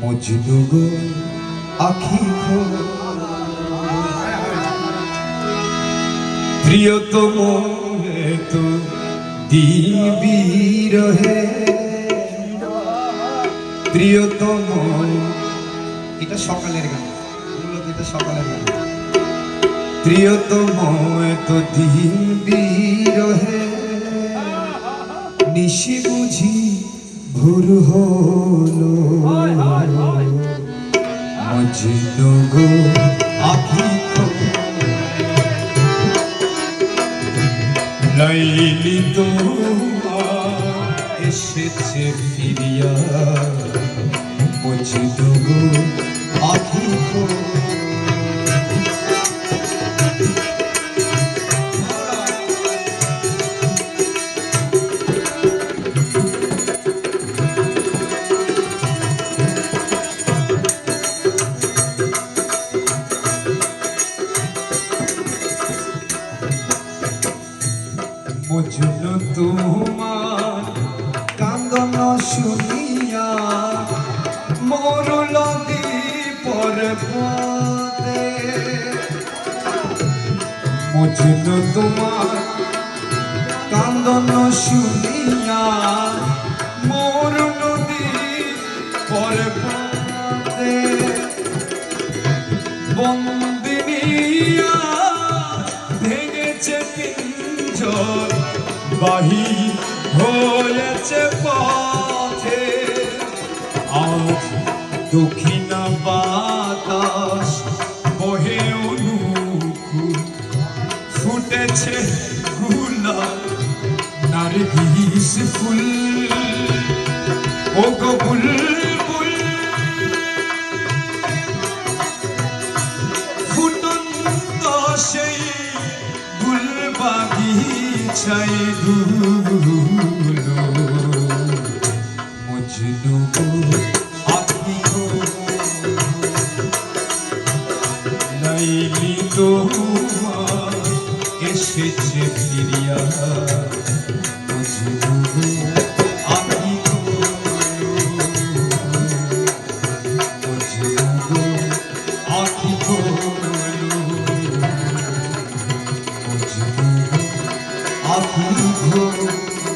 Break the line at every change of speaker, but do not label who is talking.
মজনু গো আখি খো প্রিয়তম তো দিবি রহে। প্রিয়তম এটা সকালের গান। মূলত এটা সকালের গান। প্রিয়তম তো দিবি রহে। নিশি বুঝি ভোর হলো। মজনু গো আখি লাইলি তোমার এসেছে ফিরিয়া। মজনু গো আখি খো। মজনু তোমার কান্দন শুনিয়া মরুল পর পদে মজনু তোমার কান্দন শুনিয়া মোর নদী পর পদে বন্দিনিয়া ভেঙেছে পিঞ্জর বাহি হয়েছে পথে। আজ দক্ষিণ বাতাস বহে অনুকূল। ফুটেছে গুলাল নারগিস ফুল। ও গো বাগিচাই ধুলো। মজনু গো লাইলি তোমার এসেছে Aqui,